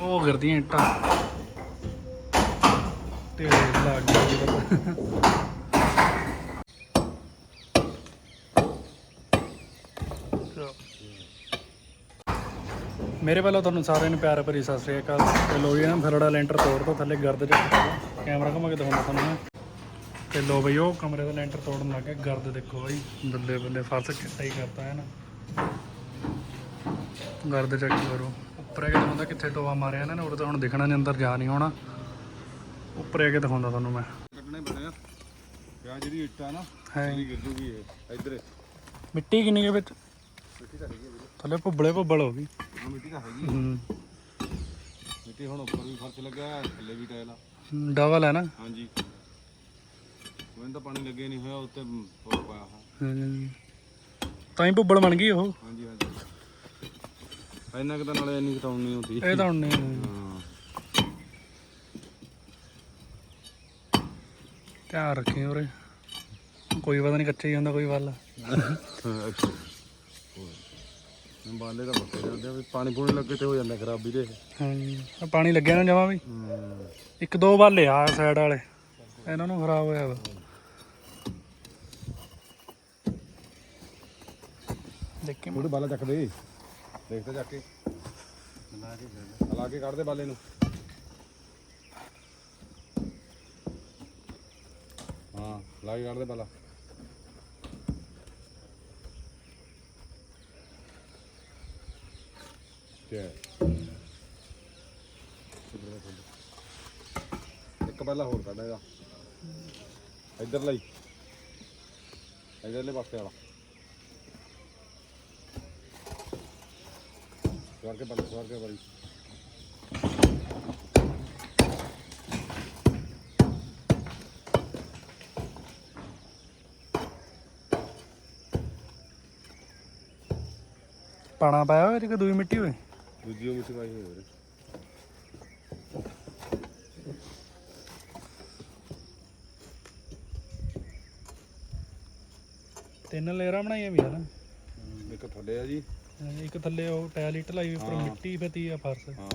ਉਹ ਗਿਰਦੀਆਂ ਇੱਟਾਂ। ਤੇ ਲੱਗ ਗਿਆ ਮੇਰੇ ਵੱਲੋਂ ਤੁਹਾਨੂੰ ਸਾਰਿਆਂ ਨੂੰ ਪਿਆਰ ਭਰੀ ਸਤਿ ਸ੍ਰੀ ਅਕਾਲ। ਤੇ ਲੋ ਜੀ ਨਾ ਫਰੜਾ ਲੈਂਟਰ ਤੋੜ ਤੋਂ ਥੱਲੇ ਗਰਦ ਚ ਕੈਮਰਾ ਘੁਮਾ ਕੇ ਦਿਖਾਉਂਦਾ ਤੁਹਾਨੂੰ ਮੈਂ। ਤੇ ਲੋ ਬਈ, ਉਹ ਕਮਰੇ ਦਾ ਲੈਂਟਰ ਤੋੜਨ ਲੱਗ ਗਿਆ। ਗਰਦ ਦੇਖੋ ਬਈ, ਬੱਲੇ ਬੱਲੇ ਫਰਸ਼ ਚਿੱਟਾ ਹੀ ਕਰਤਾ ਹੈ ਨਾ ਗਰਦ ਚੈੱਕ ਕਰੋ। ਉੱਪਰ ਆ ਕੇ ਦਿਖਾਉਂਦਾ ਕਿੱਥੇ ਟੋਆ ਮਾਰਿਆ ਇਹਨਾਂ ਨੇ ਉਰੇ ਤਾਂ ਹੁਣ ਦਿਖਣਾ ਨਹੀਂ ਅੰਦਰ ਜਾ ਨਹੀਂ ਹੋਣਾ। ਉੱਪਰ ਆ ਕੇ ਦਿਖਾਉਂਦਾ ਤੁਹਾਨੂੰ ਮੈਂ। ਕੱਢਣੇ ਪੈਣੇ। ਆ ਪਿਆ ਜਿਹੜੀ ਇੱਟ ਆ ਨਾ ਹੈ। ਇਹ ਗਿਰ ਜੂਗੀ ਇਹ ਇੱਧਰ। ਮਿੱਟੀ ਕਿੰਨੀ ਕੇ ਵਿੱਚ? ਮਿੱਟੀ ਤਾਂ ਹੈਗੀ ਥੱਲੇ ਭੁੱਬਲੇ ਭੁੱਬਲ ਹੋ ਗਈ। ਹਾਂ ਮਿੱਟੀ ਤਾਂ ਹੈਗੀ ਮਿੱਟੀ ਹੁਣ ਉੱਪਰ ਵੀ ਫਰਸ਼ ਲੱਗਾ ਥੱਲੇ ਵੀ ਟਾਇਲ ਆ। ਡਬਲ ਹੈ ਨਾ? ਹਾਂਜੀ। ਮੈਨੂੰ ਤਾਂ ਪਾਣੀ ਲੱਗੇ ਨਹੀਂ ਹੋਇਆ ਉੱਤੇ ਹੋਰ ਪਾਇਆ ਹੂੰ। ਤਾਂ ਹੀ ਭੁੱਬਲ ਬਣ ਗਈ ਉਹ। ਹਾਂਜੀ ਹਾਂਜੀ। ਇੰਨਾ ਕਿ ਤਾਂ ਨਾਲੇ ਇੰਨੀ ਕਟਾਉਣ ਨਹੀਂ ਹੁੰਦੀ। ਇਹ ਤਾਂ ਹੁਣ ਨਹੀਂ ਹਾਂ। ਧਿਆਨ ਰੱਖੀ ਉਰੇ। ਕੋਈ ਪਤਾ ਨਹੀਂ ਕੱਚਾ ਹੀ ਹੁੰਦਾ ਕੋਈ ਵੱਲ। ਅੱਛਾ। ਬਾਲੇ ਦਾ ਪੱਕੇ ਜਾਂਦੇ ਆ ਵੀ ਪਾਣੀ ਪੂਣੀ ਲੱਗੇ ਤੇ ਹੋ ਜਾਂਦਾ ਖਰਾਬੀ ਦੇ ਹਾਂ ਪਾਣੀ ਲੱਗਿਆ ਨਾ ਜਮਾ ਵੀ। ਹੂੰ। ਇੱਕ ਦੋ ਵਾਲੇ ਆ ਸਾਈਡ ਵਾਲੇ। ਇਹਨਾਂ ਨੂੰ ਖਰਾਬ ਹੋਇਆ ਵਾ। ਦੇਖ। ਕੇ ਥੋੜੇ ਬਾਲਾ ਚੱਕ ਦੇ। ਦੇਖ ਤਾਂ ਚੱਕ ਕੇ। ਲਾ ਕੇ ਲਾ ਕੇ ਕੱਢ ਦੇ ਬਾਲੇ ਨੂੰ। ਹਾਂ, ਲਾ ਕੇ ਕੱਢ ਦੇ ਬਾਲਾ। ਤੇ ਇੱਕ ਬਾਲਾ ਹੋਰ ਕੱਢ ਇਹਦਾ। ਇੱਧਰ ਲਈ। ਇੱਧਰਲੇ ਪਾਸੇ ਵਾਲਾ। ਸਵਾਰ ਕੇ ਬਾਲਾ ਸਵਾਰ ਕੇ ਬਾਰੀ ਪਾਣਾ ਪਾਇਆ ਹੋਇਆ ਕਿ ਦੂਈ ਮਿੱਟੀ ਹੋਏ ਦੂਜੀ ਉਹ ਮਿੱਟੀ ਪਾਈ ਹੋਈ ਵੀਰੇ ਤਿੰਨ ਲੇਅਰਾਂ ਬਣਾਈਆਂ ਵੀ ਆ ਨਾ ਇੱਕ ਥੱਲੇ ਆ ਜੀ। ਇੱਕ ਥੱਲੇ ਉਹ ਟਾਇਲ ਇੱਟ ਲਾਈ ਉੱਪਰ ਹਾਂ। ਮਿੱਟੀ ਫਤੀ ਆ ਫਰਸ਼ ਹਾਂ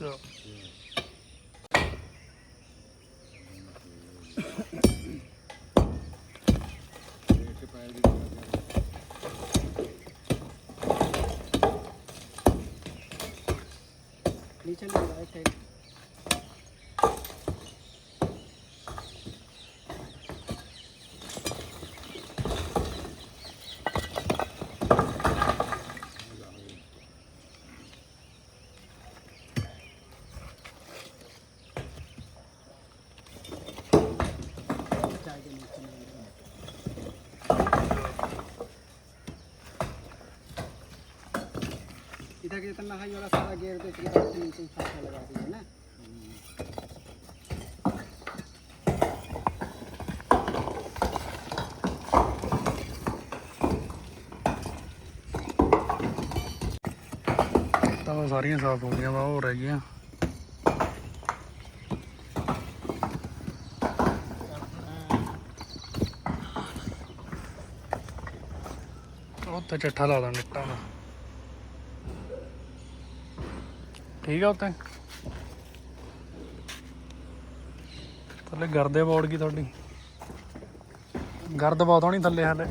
Yeah. इधर के जितना हाई वाला सारा गेयर पे इधर से नीचे फाटा लगा दिया ना ਤਾਂ ਤਾਂ ਸਾਰੀਆਂ ਸਾਫ਼ ਹੋ ਗਈਆਂ ਵਾ ਉਹ ਰਹਿ ਗਈਆਂ ਉੱਤੇ ਚੱਠਾ ਲਾ ਦਾਂ ਨਿੱਟਾਂ ਦਾ ਠੀਕ ਆ ਉੱਤੇ ਥੱਲੇ ਗਰਦੇ ਬੋੜ ਗਈ ਤੁਹਾਡੀ। ਗਰਦ ਬਹੁਤ ਹੋਣੀ ਥੱਲੇ ਹਾਲੇ।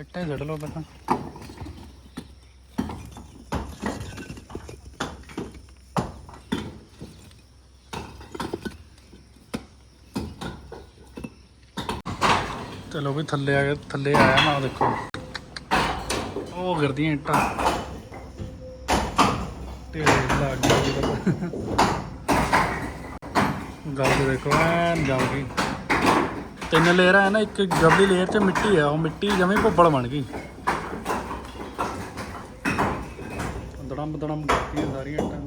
ਇੱਟਾਂ ਹੀ ਛੱਡ ਲਓ ਪਹਿਲਾਂ। ਚਲੋ ਵੀ ਥੱਲੇ ਆ ਗਿਆ ਥੱਲੇ ਆਇਆ ਨਾ ਦੇਖੋ। ਉਹ ਗਿਰਦੀਆਂ ਇੱਟਾਂ। ਤੇ ਲੱਗ ਗਿਆ ਗੱਲ ਦੇਖੋ, ਐਨ ਜਾਮ ਤਿੰਨ ਲੇਅਰ ਹੈ ਨਾ, ਇੱਕ ਗਬਲੀ ਲੇਅਰ 'ਚ ਮਿੱਟੀ ਹੈ ਉਹ ਮਿੱਟੀ ਜਮੇ ਭੁੱਬਲ ਬਣ ਗਈ। ਦੜਮ ਦੜਮ ਕਰਦੀਆਂ ਸਾਰੀਆਂ ਇੱਟਾਂ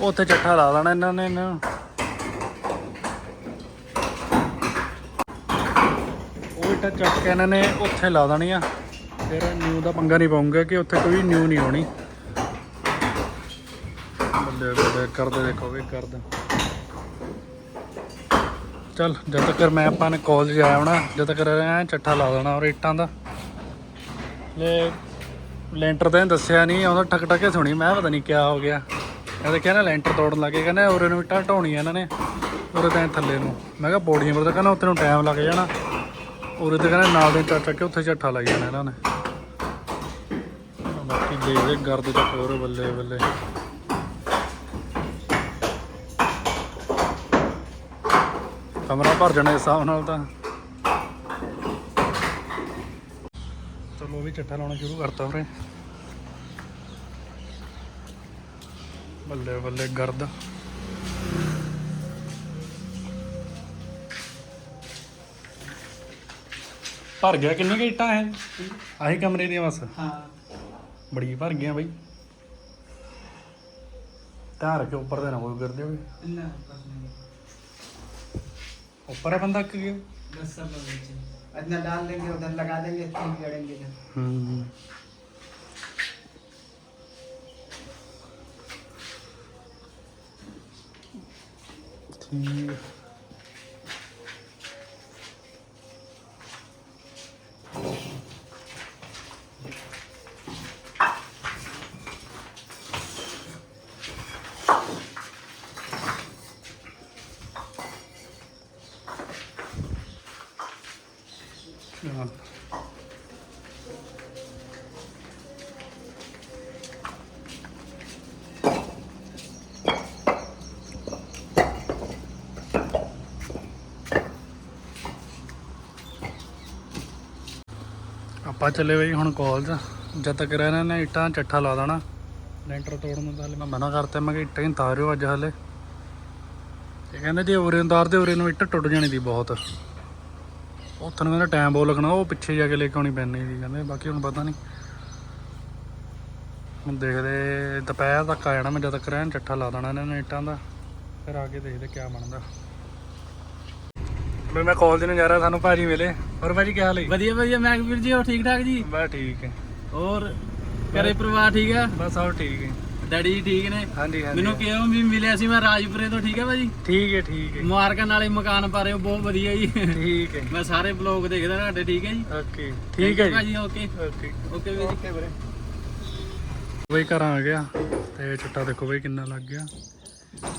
ਉੱਥੇ ਚੱਠਾ ਲਾ ਦੇਣਾ ਇਹਨਾਂ ਨੇ ਇਹਨਾਂ ਨੂੰ। ਚੱਕ ਕੇ ਇਹਨਾਂ ਨੇ ਉੱਥੇ ਲਾ ਦੇਣੀ ਆ। ਫਿਰ ਨਿਊ ਦਾ ਪੰਗਾ ਨਹੀਂ ਪਾਉਂਗਾ ਕਿ ਉੱਥੇ ਕੋਈ ਨਿਊ ਨਹੀਂ ਹੋਣੀ। ਬੱਲੇ ਬੱਲੇ, ਕਰਦੇ ਦੇਖੋ ਵੀ ਕਰਦੇ। ਚੱਲ, ਜਦ ਤੱਕ ਮੈਂ ਆਪਾਂ ਨੇ ਕਾਲਜ ਆਇਆ ਹੋਣਾ ਜਦ ਤੱਕ ਐ ਚੱਠਾ ਲਾ ਦੇਣਾ ਔਰ ਇੱਟਾਂ ਦਾ। ਲੈ, ਲੈਂਟਰ ਤਾਂ ਇਹਨੇ ਦੱਸਿਆ ਨਹੀਂ, ਉਹਦਾ ਠਕ ਠਕੇ ਸੁਣੀ, ਮੈਂ ਪਤਾ ਨਹੀਂ ਕਿਆ ਹੋ ਗਿਆ। ਕਹਿੰਦੇ ਕਹਿੰਦਾ ਲੈਂਟਰ ਤੋੜਨ ਲੱਗੇ, ਕਹਿੰਦੇ ਉਰੇ ਨੂੰ ਇੱਟਾਂ ਢਾਉਣੀਆਂ ਇਹਨਾਂ ਨੇ। ਉਰੇ ਤਾਂ ਐਂ ਥੱਲੇ ਨੂੰ। ਮੈਂ ਕਿਹਾ ਪੌੜੀਆਂ ਪਰ ਤਾਂ ਕਹਿੰਦਾ ਉੱਥੇ ਨੂੰ ਟਾਈਮ ਲੱਗ ਜਾਣਾ। ਔਰ ਇਹਦੇ ਕਹਿੰਦੇ ਨਾਲ ਦੇ ਚੱਕ ਚੱਕ ਕੇ ਉੱਥੇ ਝੱਠਾ ਲੱਗ ਜਾਣਾ ਇਹਨਾਂ ਨੇ। ਬਾਕੀ ਦੇਖਦੇ ਗਰਦ ਚੱਕ ਹੋਰ ਬੱਲੇ ਬੱਲੇ। ਕਮਰਾ ਭਰ ਜਾਣਾ ਇਸ ਹਿਸਾਬ ਨਾਲ ਤਾਂ। ਚਲੋ ਵੀ ਚੱਠਾ ਲਾਉਣਾ ਸ਼ੁਰੂ ਕਰਤਾ ਵੀਰੇ ਬੱਲੇ ਬੱਲੇ ਗਰਦ। ਭਰ ਗਿਆ ਕਿੰਨੇ ਕੁ ਇੱਟਾਂ ਹੈ ਆਹੀ ਕਮਰੇ ਦੀਆਂ ਬਸ ਹਾਂ ਬੜੀ ਭਰ ਗਈਆਂ ਬਈ ਧਿਆਨ ਰੱਖਿਓ ਉੱਪਰ ਤੇ ਨਾ ਕੋਈ ਗਿਰਦੇ ਹੋਵੇ ਨਾ ਬਸ नहीं ਉੱਪਰ ਹੈ ਬੰਦਾ ਕਿ ਗਿਆ बस सब हो गए इतना डाल देंगे उधर लगा देंगे तीन गड़ेंगे इधर ਹੂੰ ਆਪਾਂ ਚੱਲੇ ਬਈ ਹੁਣ ਕਾਲਜ ਜਦ ਤੱਕ ਇਹਨਾਂ ਨੇ ਇੱਟਾਂ ਚੱਠਾ ਲਾ ਦੇਣਾ। ਲੈਂਟਰ ਤੋੜਨ ਨੂੰ ਤਾਂ ਹਲੇ ਮੈਂ ਮਨਾ ਕਰਤਾ, ਮੈਂ ਕਿ ਇੱਟਾਂ ਹੀ ਤਾਰਿਓ ਅੱਜ ਹਲੇ। ਤੇ ਕਹਿੰਦੇ ਜੇ ਉਰੇ ਨੂੰ ਤਾਰਦੇ ਉਰੇ ਨੂੰ ਇੱਟ ਟੁੱਟ ਜਾਣੀ ਦੀ ਬਹੁਤ। ਉੱਥੇ ਨੂੰ ਕਹਿੰਦਾ ਟਾਈਮ ਬਹੁਤ ਲੱਗਣਾ ਉਹ ਪਿੱਛੇ ਜਾ ਕੇ ਲੈ ਕੇ ਆਉਣੀ ਪੈਣੀ ਸੀ ਕਹਿੰਦੇ ਬਾਕੀ ਹੁਣ ਪਤਾ ਨਹੀਂ ਹੁਣ ਦੇਖਦੇ ਦੁਪਹਿਰ ਤੱਕ ਆ ਜਾਣਾ ਮੈਂ ਜਦ ਤੱਕ ਰਹਿਣ ਚੱਠਾ ਲਾ ਦੇਣਾ ਇਹਨਾਂ ਨੇ ਇੱਟਾਂ ਦਾ ਫਿਰ ਆ ਕੇ ਦੇਖਦੇ ਕਿਆ ਬਣਦਾ। ਵੀ ਮੈਂ ਕਾਲਜ ਨੂੰ ਜਾ ਰਿਹਾ ਸਾਨੂੰ ਭਾਜੀ ਮਿਲੇ। ਹੋਰ ਭਾਜੀ ਕੀ ਹਾਲ ਹੈ? ਵਧੀਆ ਵਧੀਆ। ਮੈਂ ਵੀਰ ਜੀ ਹੋ ਠੀਕ ਠਾਕ ਜੀ? ਬਸ ਠੀਕ ਹੈ। ਹੋਰ ਘਰੇ ਪਰਿਵਾਰ ਠੀਕ ਆ? ਬਸ ਸਭ ਠੀਕ ਹੈ। ਡੈਡੀ ਜੀ ਠੀਕ ਨੇ? ਹਾਂਜੀ ਹਾਂਜੀ। ਮੈਨੂੰ ਕਿਹਾ ਵੀ ਮਿਲਿਆ ਸੀ ਮੈਂ ਰਾਜਪੁਰੇ ਤੋਂ ਠੀਕ ਆ ਭਾਜੀ? ਠੀਕ ਹੈ ਠੀਕ ਹੈ। ਮੁਬਾਰਕਾਂ ਨਾਲੇ ਮਕਾਨ ਪਾ ਰਹੇ ਹੋ ਬਹੁਤ ਵਧੀਆ ਜੀ। ਠੀਕ ਹੈ। ਮੈਂ ਸਾਰੇ ਬਲੌਗ ਦੇਖਦਾ ਤੁਹਾਡੇ ਠੀਕ ਹੈ ਜੀ? ਓਕੇ ਠੀਕ ਹੈ ਜੀ। ਭਾਜੀ ਓਕੇ। ਓਕੇ। ਓਕੇ ਵੀਰ ਜੀ। ਵੀਰੇ। ਬਈ ਘਰਾਂ ਆ ਗਿਆ ਤੇ ਚਿੱਟਾ ਦੇਖੋ ਬਈ ਕਿੰਨਾ ਲੱਗ ਗਿਆ।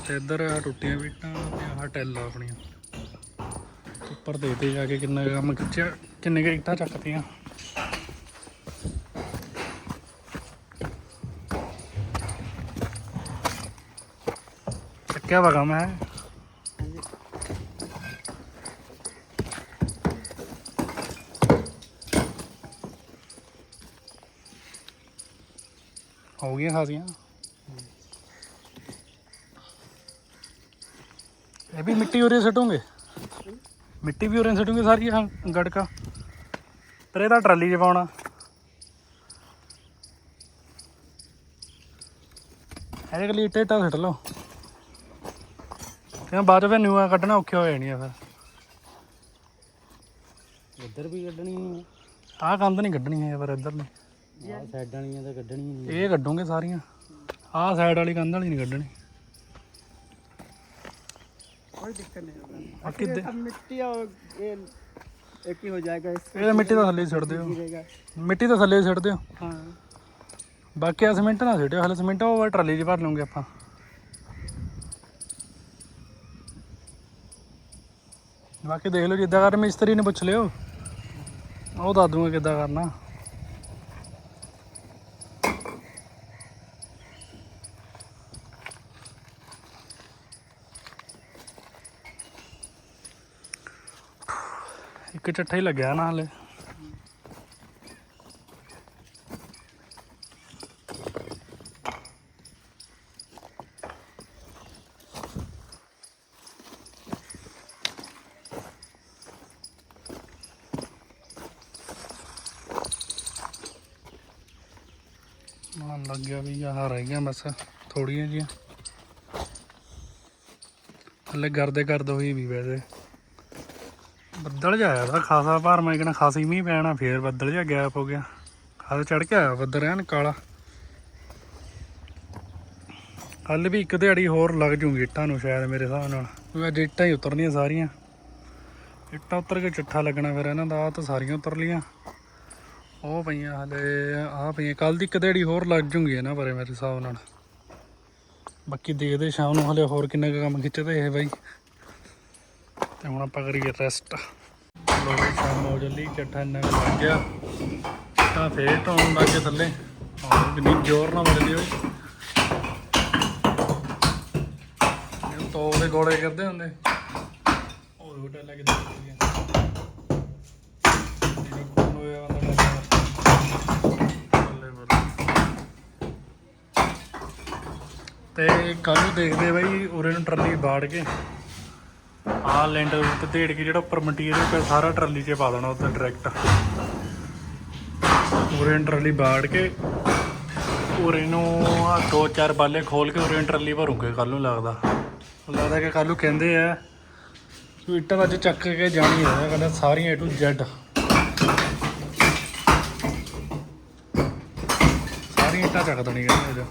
ਤੇ ਇੱਧਰ ਆ ਟੁੱਟੀਆਂ ਵੀਟਾਂ ਤੇ ਆਹ ਟੈਲਾਂ ਆਪਣੀਆਂ। ਉੱਪਰ ਦੇ ਤੇ ਜਾ ਕੇ ਕਿੰਨਾ ਕੰਮ ਖਿੱਚਿਆ ਕਿੰਨੇ ਕੁ ਇੱਟਾਂ ਚੱਕਤੀਆਂ। ਚੱਕਿਆ ਵਾ ਕੰਮ ਹੈ? ਹੋ ਗਈਆਂ ਖਾਸੀਆਂ। ਇਹ ਵੀ ਮਿੱਟੀ ਉਰੇ ਸਟੋਗੇ? ਮਿੱਟੀ ਵੀ ਉਰੇ ਸਟੋਗੇ ਸਾਰੀ ਆਹ ਗੜਕਾ? ਪਰ ਇਹਦਾ ਟਰਾਲੀ 'ਚ ਪਾਉਣਾ। ਇਹਦੇ ਕੋਲ ਇੱਟੇ ਇੱਟਾਂ ਸੱਟ ਲਓ। ਤੇ ਬਾਅਦ ਚ ਫਿਰ ਨਿਊਆ ਕੱਢਣਾ ਔਖੇ ਹੋ ਜਾਣੀ ਆ ਫਿਰ ਇੱਧਰ ਵੀ ਕੱਢਣੀ ਨਹੀਂ ਆਹ ਕੰਧ ਨਹੀਂ ਕੱਢਣੀ ਹੈ ਪਰ ਇੱਧਰ ਨੇ ਆਹ ਸਾਈਡਾਂ ਵਾਲੀਆਂ ਤਾਂ ਕੱਢਣੀਆਂ ਨਹੀਂ ਇਹ ਕੱਢੂਗੇ ਸਾਰੀਆਂ ਆਹ ਸਾਈਡ ਵਾਲੀ ਕੰਧ ਵਾਲੀ ਨਹੀਂ ਕੱਢਣੀ कोई दिक्कत नहीं होगा ਬਾਕੀ ਦੇ- अब मिट्टी और ये एक ही हो जाएगा इस ਇਹ ਤਾਂ ਮਿੱਟੀ ਤਾਂ ਥੱਲੇ ਹੀ ਸਿੱਟ ਦਿਓ गिरेगा ਮਿੱਟੀ ਤਾਂ ਥੱਲੇ ਹੀ ਸਿੱਟ ਦਿਓ हाँ ਬਾਕੀ ਆ ਸੀਮੈਂਟ ਨਾ ਸਿੱਟਿਓ ਹਲੇ ਸੀਮੈਂਟ ਉਹ ਟਰਾਲੀ 'ਚ ਭਰ ਲਵਾਂਗੇ ਆਪਾਂ ਬਾਕੀ ਦੇਖ ਲਓ ਜਿੱਦਾਂ ਕਰ ਮਿਸਤਰੀ ਨੂੰ ਪੁੱਛ ਲਿਓ। ਉਹ ਦੱਸ ਦੂੰਗਾ ਕਿੱਦਾਂ ਕਰਨਾ। ਇੱਕ ਚੱਠਾ ਹੀ ਲੱਗਿਆ ਨਾ ਹਲੇ ਮਨ ਲੱਗ ਗਿਆ ਵੀ ਆਹ ਰਹਿ ਗਿਆ ਬਸ ਥੋੜੀਆਂ ਜੀਆਂ ਹਲੇ ਕਰਦੇ ਕਰਦੇ ਹੋਈ ਵੀ ਵੈਸੇ। ਬੱਦਲ ਜਾਇਆ ਦਾ ਖਾਸਾ, ਭਾਰ ਮੈਂ ਕਹਿੰਦਾ ਖਾਸੀ ਮੀਂਹ ਪੈਣਾ ਫੇਰ ਬੱਦਲ ਜਿਹਾ ਗੈਪ ਹੋ ਗਿਆ। ਖਾਸ ਚੜ ਕੇ ਆਇਆ ਬੱਦਲ, ਐਨ ਕਾਲਾ। ਹੱਲ ਵੀ ਇੱਕ ਦਿਹਾੜੀ ਹੋਰ ਲੱਗ ਜੂਗੀ ਇੱਟਾਂ ਨੂੰ ਸ਼ਾਇਦ ਮੇਰੇ ਹਿਸਾਬ ਨਾਲ। ਕਿਉਂਕਿ ਅੱਜ ਇੱਟਾਂ ਹੀ ਉਤਰਨੀਆਂ ਸਾਰੀਆਂ। ਇੱਟਾਂ ਉਤਰ ਕੇ ਚਿੱਠਾ ਲੱਗਣਾ ਫਿਰ ਇਹਨਾਂ ਦਾ, ਆਹ ਤਾਂ ਸਾਰੀਆਂ ਉਤਰ ਲੀਆਂ ਉਹ ਪਈਆਂ ਹਲੇ, ਆਹ ਪਈਆਂ। ਕੱਲ ਦੀ ਇੱਕ ਦਿਹਾੜੀ ਹੋਰ ਲੱਗ ਜੂਗੀ ਇਹਨਾਂ ਬਾਰੇ ਮੇਰੇ ਹਿਸਾਬ ਨਾਲ। ਬਾਕੀ ਦੇਖਦੇ ਸ਼ਾਮ ਨੂੰ ਹਲੇ ਹੋਰ ਕਿੰਨਾ ਕੁ ਕੰਮ ਖਿੱਚਦੇ ਇਹ ਬਾਈ। ਤੇ ਹੁਣ ਆਪਾਂ ਕਰੀਏ ਰੈਸਟ ਲੋ ਵੀ ਸ਼ਾਮ ਹੋ ਜੱਲੀ ਚੱਠਾ ਇੰਨਾ ਕੁ ਲੱਗ ਗਿਆ। ਤਾਂ ਫੇਰ ਟਾਉਣ ਲੱਗ ਕੇ ਥੱਲੇ। ਆਹ ਕਿੰਨੀ ਜ਼ੋਰ ਨਾਲ ਮਰਦੀ ਹੋਈ। ਇਹ ਤੋ ਦੇ ਗੋਲੇ ਕਰਦੇ ਹੁੰਦੇ। ਉਹ ਰੋਟਾ ਲੱਗ ਦਿੱਤੀ ਹੈ ਤੇ ਕੱਲ ਨੂੰ ਦੇਖਦੇ ਬਾਈ ਉਰੇ ਨੂੰ ਟਰਾਲੀ ਬਾੜ ਕੇ। ਆਹ ਲੈਂਡਰ ਉੱਤੇ ਢੇੜ ਕੇ ਜਿਹੜਾ ਉੱਪਰ ਮਟੀਰੀਅਲ ਪਿਆ ਸਾਰਾ ਟਰਾਲੀ 'ਚ ਪਾ ਦੇਣਾ ਉੱਤੇ ਡਾਇਰੈਕਟ ਉਰੇ ਨੂੰ ਟਰਾਲੀ ਬਾੜ ਕੇ, ਉਰੇ ਨੂੰ ਆ ਦੋ ਚਾਰ ਬਾਲੇ ਖੋਲ ਕੇ ਉਰੇ ਨੂੰ ਟਰਾਲੀ ਭਰੂਗੇ ਕੱਲ ਨੂੰ ਲੱਗਦਾ। ਲੱਗਦਾ ਕਿ ਕੱਲ ਨੂੰ ਕਹਿੰਦੇ ਆ ਵੀ ਇੱਟਾਂ ਤਾਂ ਅੱਜ ਚੱਕ ਕੇ ਜਾਣੀ ਹੈ ਕਹਿੰਦਾ ਸਾਰੀਆਂ A to Z ਸਾਰੀਆਂ ਇੱਟਾਂ ਚੱਕ ਦੇਣੀਆਂ ਕਹਿੰਦੇ ਅੱਜ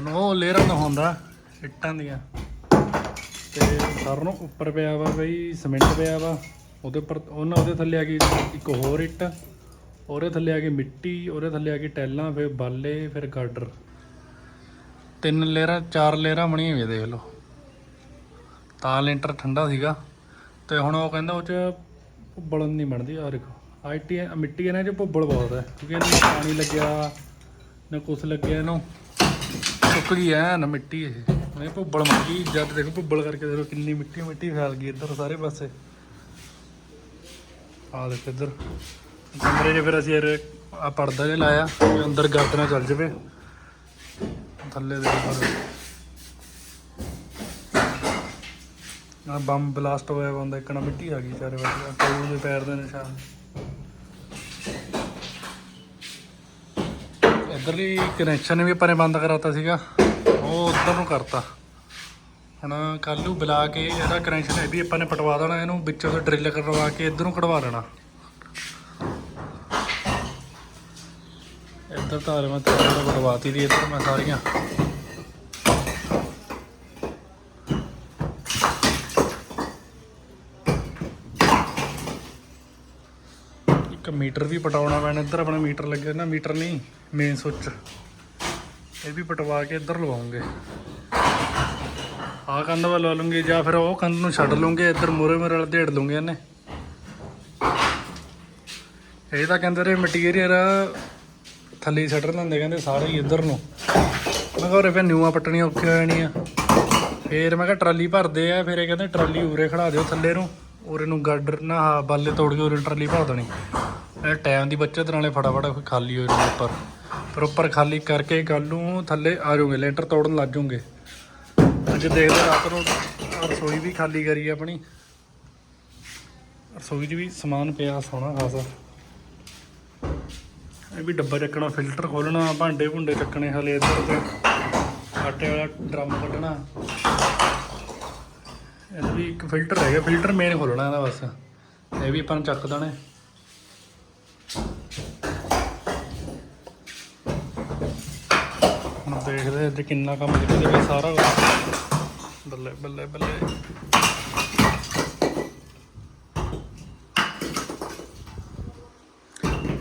ਤੁਹਾਨੂੰ ਉਹ ਲੇਅਰਾਂ ਦਾ ਹੁੰਦਾ ਇੱਟਾਂ ਦੀਆਂ। ਤੇ ਸਰ ਨੂੰ ਉੱਪਰ ਪਿਆ ਵਾ ਬਈ ਸਿਮੈਂਟ ਪਿਆ ਵਾ। ਉਹਦੇ ਉੱਪਰ, ਉਹਨਾਂ ਉਹਦੇ ਥੱਲੇ ਆ ਗਈ ਇੱਕ ਹੋਰ ਇੱਟ, ਉਹਦੇ ਥੱਲੇ ਆ ਗਈ ਮਿੱਟੀ, ਉਹਦੇ ਥੱਲੇ ਆ ਗਈ ਟੈਲਾਂ, ਫਿਰ ਬਾਲੇ, ਫਿਰ ਗਾਡਰ। ਤਿੰਨ ਲੇਅਰਾਂ ਚਾਰ ਲੇਅਰਾਂ ਬਣੀਆਂ ਹੋਈਆਂ, ਦੇਖ ਲਓ। ਤਾਂ ਲੈਂਟਰ ਠੰਡਾ ਸੀਗਾ। ਤੇ ਹੁਣ ਉਹ ਕਹਿੰਦਾ ਉਹ ਚ ਭੁੱਬਲ ਨਹੀਂ ਬਣਦੀ ਆ ਦੇਖੋ। ਆਈਟੀ ਮਿੱਟੀ ਇਹਨਾਂ ਚ ਭੁੱਬਲ ਬਹੁਤ ਹੈ ਕਿਉਂਕਿ ਇਹਨੂੰ ਪਾਣੀ ਲੱਗਿਆ, ਨਾ ਕੁਛ ਲੱਗਿਆ ਇਹਨੂੰ। ਸੁੱਕ ਐ, ਨਾ ਮਿੱਟੀ ਇਹ। ਇਹ ਭੁੱਬਲ ਮਰ ਜਦ ਦੇਖੋ ਭੁੱਬਲ ਕਰਕੇ ਦੇਖੋ ਕਿੰਨੀ ਮਿੱਟੀ ਮਿੱਟੀ ਫੈਲ ਗਈ ਇੱਧਰ ਸਾਰੇ ਪਾਸੇ। ਆ ਦੇਖੋ ਇੱਧਰ। ਕਮਰੇ 'ਚ ਫਿਰ ਅਸੀਂ ਇਹ ਆ ਪਰਦਾ ਜਿਹਾ ਲਾਇਆ, ਵੀ ਅੰਦਰ ਗਰਦ ਨਾ ਚੱਲ ਜਾਵੇ। ਥੱਲੇ ਦੇ ਉੱਪਰ ਆ ਬੰਬ ਬਲਾਸਟ ਹੋਇਆ ਬੰਦਾ ਇੱਕ ਨਾ ਮਿੱਟੀ ਆ ਗਈ, ਚਾਰੇ ਪਾਸੇ। ਕਾਲੂ ਦੇ ਪੈਰ ਦੇ ਨਿਸ਼ਾਨ। ਇਧਰਲੀ ਕਨੈਕਸ਼ਨ ਵੀ ਆਪਾਂ ਨੇ ਬੰਦ ਕਰਾਤਾ ਸੀਗਾ। ਉਹ ਉਧਰ ਨੂੰ ਕਰਤਾ। ਹੁਣ ਕੱਲ ਨੂੰ ਬੁਲਾ ਕੇ ਇਹਦਾ ਕਨੈਕਸ਼ਨ ਇਹ ਵੀ ਆਪਾਂ ਨੇ ਪਟਵਾ ਦੇਣਾ, ਇਹਨੂੰ ਵਿੱਚੋਂ ਤੋਂ ਡਰਿੱਲ ਕਰਵਾ ਕੇ ਇੱਧਰ ਨੂੰ ਕਢਵਾ ਲੈਣਾ ਇੱਧਰ ਤਾਂ ਮੈਂ ਤਾਂ ਕਢਵਾਤੀ ਦੀ, ਇੱਧਰ ਮੈਂ ਸਾਰੀਆਂ। ਇੱਕ ਮੀਟਰ ਵੀ ਪਟਾਉਣਾ ਪੈਣਾ, ਇੱਧਰ ਆਪਣਾ ਮੀਟਰ ਲੱਗਿਆ ਨਾ, ਮੀਟਰ ਨਹੀਂ ਮੇਨ ਸੁੱਚ ਇਹ ਵੀ ਪਟਵਾ ਕੇ ਇੱਧਰ ਲਵਾਉਂਗੇ। ਆਹ ਕੰਧ ਵੱਲ ਲਵਾ ਲੂੰਗੇ, ਜਾਂ ਫਿਰ ਉਹ ਕੰਧ ਨੂੰ ਛੱਡ ਲੂੰਗੇ, ਇੱਧਰ ਮੂਰੇ ਮੇਰੇ ਵਾਲ ਢੇੜ ਲੂੰਗੇ ਇਹਨੇ। ਇਹ ਤਾਂ ਕਹਿੰਦੇ ਰੇ ਮਟੀਰੀਅਲ ਥੱਲੇ ਛੱਡਣ ਦਿੰਦੇ, ਕਹਿੰਦੇ ਸਾਰੇ ਹੀ ਇੱਧਰ ਨੂੰ। ਮੈਂ ਕਿਹਾ ਉਰੇ ਫਿਰ ਨਿਊਆਂ ਪੱਟਣੀਆਂ ਔਖੀਆਂ ਹੋ ਜਾਣੀਆਂ। ਫੇਰ ਮੈਂ ਕਿਹਾ ਟਰਾਲੀ ਭਰਦੇ ਆ, ਫਿਰ ਇਹ ਕਹਿੰਦੇ ਟਰਾਲੀ ਉਰੇ ਖੜਾ ਦਿਓ ਥੱਲੇ ਨੂੰ। ਉਰੇ ਨੂੰ ਗਾਡਰ ਨਾ, ਆਹ ਬਾਲੇ ਤੋੜ ਕੇ ਉਰੇ ਟਰਾਲੀ ਭਰ ਦੇਣੀ। ਇਹ ਟਾਈਮ ਦੀ ਬੱਚਤ ਨਾਲੇ ਫਟਾਫਟ ਕੋਈ ਖਾਲੀ ਹੋ ਜਾਊ ਉੱਪਰ। ਫਿਰ ਉੱਪਰ ਖਾਲੀ ਕਰਕੇ ਕੱਲ ਨੂੰ ਥੱਲੇ ਆ ਜਾਓਗੇ ਲੈਂਟਰ ਤੋੜਨ ਲੱਗ ਜਾਓਗੇ ਅੱਜ ਦੇਖਦੇ ਰਾਤ ਨੂੰ ਰਸੋਈ ਵੀ ਖਾਲੀ ਕਰੀ ਆਪਣੀ। ਰਸੋਈ 'ਚ ਵੀ ਸਮਾਨ ਪਿਆ ਸੋਹਣਾ ਖਾਸਾ। ਇਹ ਵੀ ਡੱਬਾ ਚੱਕਣਾ, ਫਿਲਟਰ ਖੋਲਣਾ ਭਾਂਡੇ ਭੁੰਡੇ ਚੱਕਣੇ ਹਲੇ ਇੱਧਰ ਤੇ। ਆਟੇ ਵਾਲਾ ਡਰਮ ਕੱਢਣਾ। ਇਹ ਵੀ ਇੱਕ ਫਿਲਟਰ ਹੈਗਾ, ਫਿਲਟਰ ਮੇਨ ਖੋਲਣਾ ਇਹਦਾ ਬਸ। ਇਹ ਵੀ ਆਪਾਂ ਨੂੰ ਚੱਕ ਦੇਣਾ। ਦੇਖਦੇ ਅੱਜ ਕਿੰਨਾ ਕੰਮ ਨਿਕਲਦੇ ਸਾਰਾ ਕੁਛ। ਬੱਲੇ ਬੱਲੇ ਬੱਲੇ।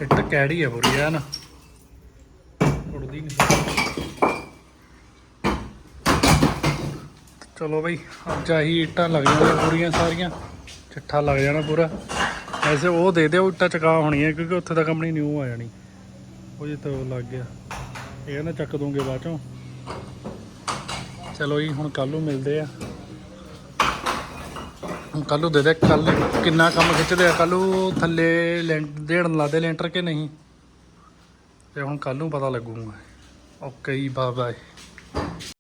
ਇੱਟ ਕੈੜੀ ਹੈ ਪੂਰੀ ਐਨ। ਉੜਦੀ ਨਹੀਂ। ਚਲੋ ਬਈ, ਅੱਜ ਆਹੀ ਇੱਟਾਂ ਲੱਗ ਜਾਣੀਆਂ ਪੂਰੀਆਂ ਸਾਰੀਆਂ। ਚਿੱਠਾ ਲੱਗ ਜਾਣਾ ਪੂਰਾ। ਐਸੇ ਉਹ ਦੇ ਦਿਓ, ਇੱਟਾਂ ਚਕਾ ਹੋਣੀਆਂ, ਕਿਉਂਕਿ ਉੱਥੇ ਤਾਂ ਕੰਪਨੀ ਨਿਊ ਆ ਜਾਣੀ। ਉਹ ਜੇ ਤਾਂ ਉਹ ਲੱਗ ਗਿਆ। ਇਹ ਨਾ ਚੱਕ ਦੂੰਗੇ ਬਾਅਦ ਚੋਂ। ਚਲੋ ਜੀ, ਹੁਣ ਕੱਲ ਨੂੰ ਮਿਲਦੇ ਆ। ਹੁਣ ਕੱਲ ਨੂੰ ਦੇ ਦੇ ਕੱਲ ਕਿੰਨਾ ਕੰਮ ਖਿੱਚਦੇ ਆ? ਕੱਲ ਨੂੰ ਥੱਲੇ ਲੈਂਟ ਦੇੜਨ ਲਾਦੇ ਲੈਂਟਰ ਕਿ ਨਹੀਂ? ਤੇ ਹੁਣ ਕੱਲ ਨੂੰ ਪਤਾ ਲੱਗੂਗਾ। ਓਕੇ ਜੀ ਬਾਏ ਬਾਏ